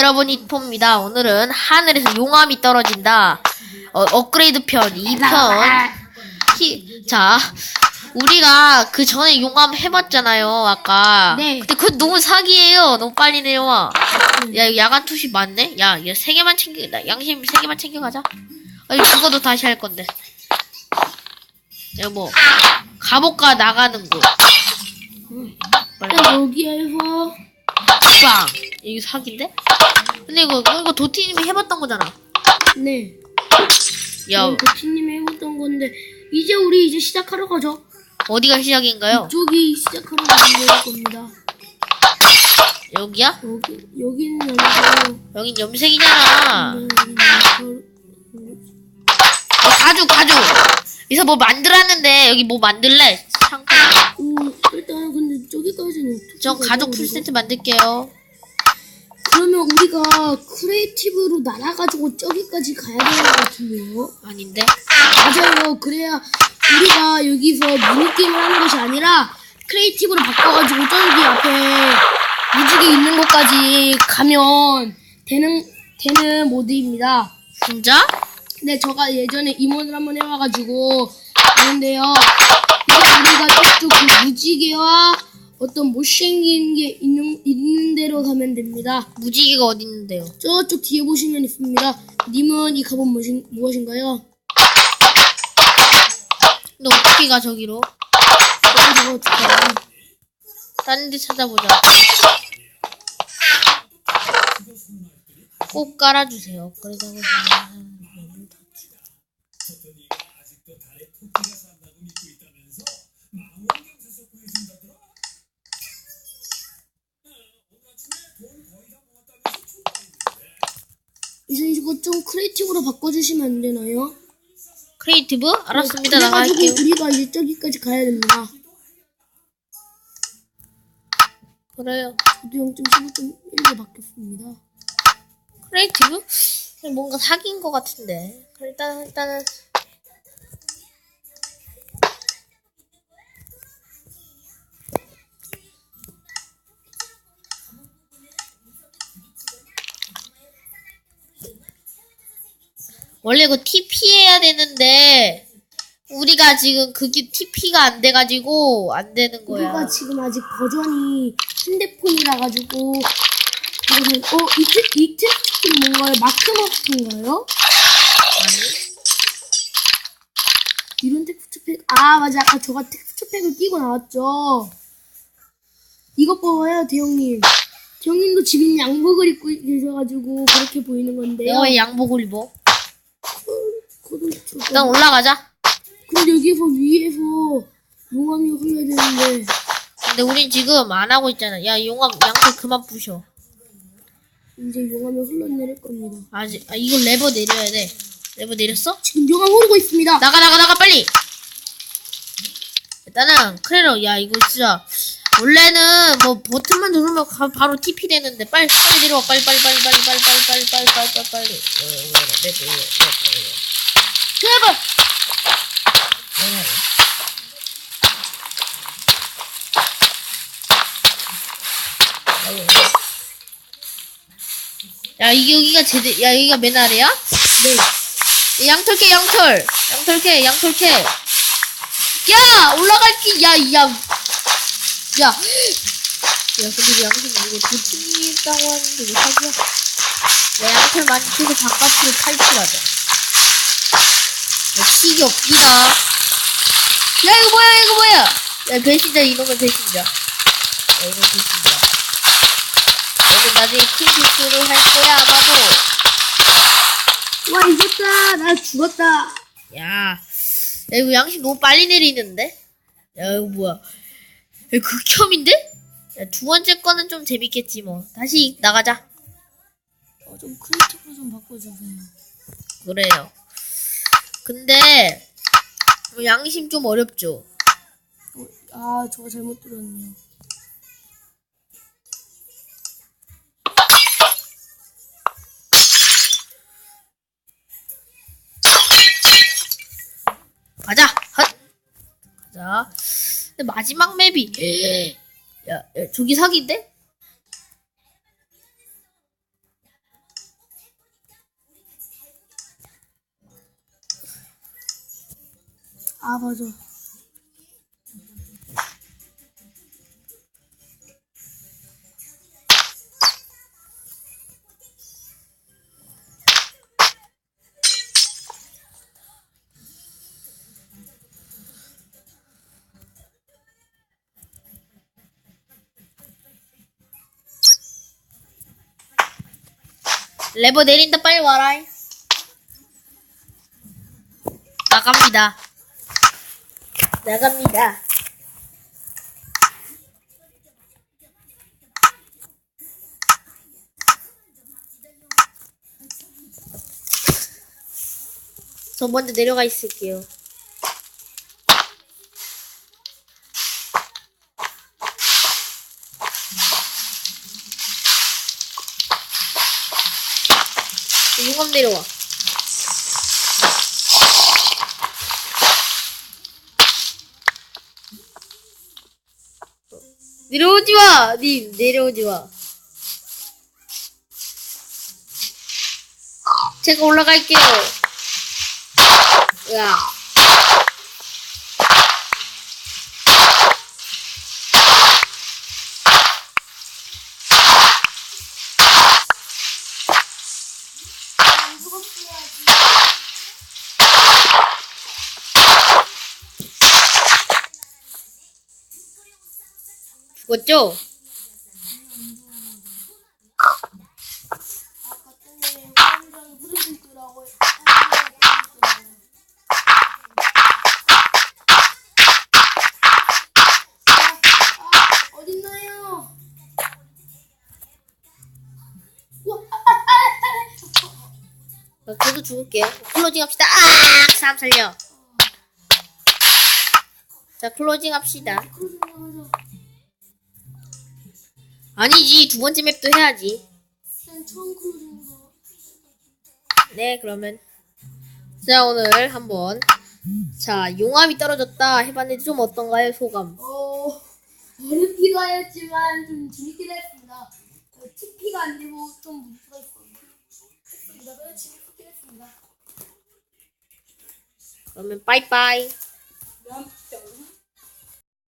여러분 이포입니다. 오늘은 하늘에서 용암이 떨어진다. 어, 업그레이드 편 2편. 히, 자, 우리가 그 전에 용암 해봤잖아요, 아까. 네. 근데 그거 너무 사기예요. 너무 빨리 내려와. 야, 야간 투시 맞네? 야, 이거 세 개만 챙겨, 나 양심 세 개만 챙겨가자. 아니, 죽어도 다시 할 건데. 야, 뭐, 감옥가 나가는 곳. 빨리. 여기에서 빵! 이거 사기인데? 근데 이거, 이거 도티님이 해봤던 거잖아. 네. 야, 어, 도티님이 해봤던 건데 이제 우리 이제 시작하러 가죠. 어디가 시작인가요? 이쪽이 시작하러 가는 될 겁니다. 여기야? 여기 여기는 아니고 여긴 염색이잖아. 여기는 어, 가죽, 가죽! 여기서 뭐 만들었는데, 여기 뭐 만들래? 창고. 오 일단 근데 저기까지는 어떻게 전 가죽 우리가? 풀세트 만들게요. 그러면 우리가 크리에이티브로 날아가지고 저기까지 가야 되는 것 같은데요? 아닌데? 맞아요. 그래야 우리가 여기서 미니게임을 하는 것이 아니라 크리에이티브로 바꿔가지고 저기 앞에 무지개 있는 곳까지 가면 되는, 되는 모드입니다. 진짜? 근데 제가 예전에 이모를 한번 해와가지고 아는데요. 이제 우리가 무지개와 어떤 못생긴 게 있는, 있는 데로 가면 됩니다. 무지개가 어디 있는데요? 저쪽 뒤에 보시면 있습니다. 님은 이 가본 무엇인, 무엇인가요? 너 어떻게 가, 저기로? 저거 알아? 다른 데 찾아보자. 꼭 깔아주세요. 그러다가 이거 좀 크리에이티브로 바꿔주시면 안 되나요? 크리에이티브? 알았습니다. 그래가지고 나갈게요. 우리가 이제 저기까지 가야 됩니다. 그래요. 저도 0.15.1로 바뀌었습니다. 크리에이티브? 뭔가 사기인 것 같은데. 일단, 일단은. 원래 이거 TP 해야 되는데, 우리가 지금 그게 TP가 안 돼가지고, 안 되는 거야. 우리가 지금 아직 버전이 핸드폰이라 가지고 이거는 어 이트 이트는 뭔가요? 마크마프인가요? 아니? 이런 텍스처팩 아 맞아 아까 저가 텍스처팩을 끼고 나왔죠. 이것 봐요 대형님. 대형님도 지금 양복을 입고 계셔가지고 그렇게 보이는 건데요. 내가 왜 양복을 입어? 일단 올라가자. 근데 여기서 위에서 용암이 흘러야 되는데 근데 우린 지금 안 하고 있잖아. 야, 용암, 양털 그만 부셔. 이제 용암이 흘러내릴 겁니다. 아직, 아, 이거 레버 내려야 돼. 레버 내렸어? 지금 용암 흐르고 있습니다. 나가, 나가, 나가, 빨리! 일단은, 크레러, 야, 이거 진짜, 원래는 뭐 버튼만 누르면 가- 바로 TP 되는데, 빨리, 빨리 내려와. 빨리, 빨리, 빨리, 빨리, 빨리, 빨리, 빨리, 빨리, 빨리, 빨리, 빨리. 어, 왜 이래, 왜 이래, 왜 이래, 왜 이래. 제발 왜 이래. 왜 이래. 야, 여기가 제대, 야, 여기가 맨 아래야? 네. 양털캐 양털 양털캐 양털캐 야 올라갈기 야야 야. 야 근데 이 양털 이거 도티니 있다고 하는데 이거 사기야 야 양털 많이 캐서 바깥으로 탈출하자 야 치기 없기다 야 이거 뭐야 이거 뭐야 야 배신자 이놈의 배신자 야 이거 배신자 너는 나중에 큰 실수를 할 거야 아마도 와 이겼다 나 죽었다 야, 야, 이거 양심 너무 빨리 내리는데? 야, 이거 뭐야? 야, 극혐인데? 야, 두 번째 거는 좀 재밌겠지, 뭐. 다시 나가자. 어, 좀 크리에이티브로 좀 바꿔주세요 그래요. 근데, 뭐 양심 좀 어렵죠? 어, 아 저거 잘못 들었네요 가자! 헛! 가자. 근데 마지막 맵이, 야, 야 저기 사기인데? 아 맞아. 레버 내린다 빨리 와라. 나갑니다. 나갑니다. 저 먼저 내려가 있을게요. 용감 내려와. 내려오지 마! 님, 내려오지 마. 제가 올라갈게요. 야. 죽었죠? 아까 때문에 사람들이 부르고 있더라고요. 아, 어딨나요? 와, 아, 아, 아, 아. 어, 저도 죽을게요. 클로징 합시다. 아! 사람 살려. 자, 클로징 합시다. 아니지, 두 번째 맵도 해야지. 난 처음 크루징 거. 네, 그러면. 자, 오늘 한번. 자, 용암이 떨어졌다 해봤는데 좀 어떤가요, 소감? 어, 어렵기도 하였지만 좀 재밌긴 했습니다. 어, TP가 안 되고 좀 뭉클했습니다. 했습니다. 그래 재밌긴 했습니다. 그러면 빠이빠이.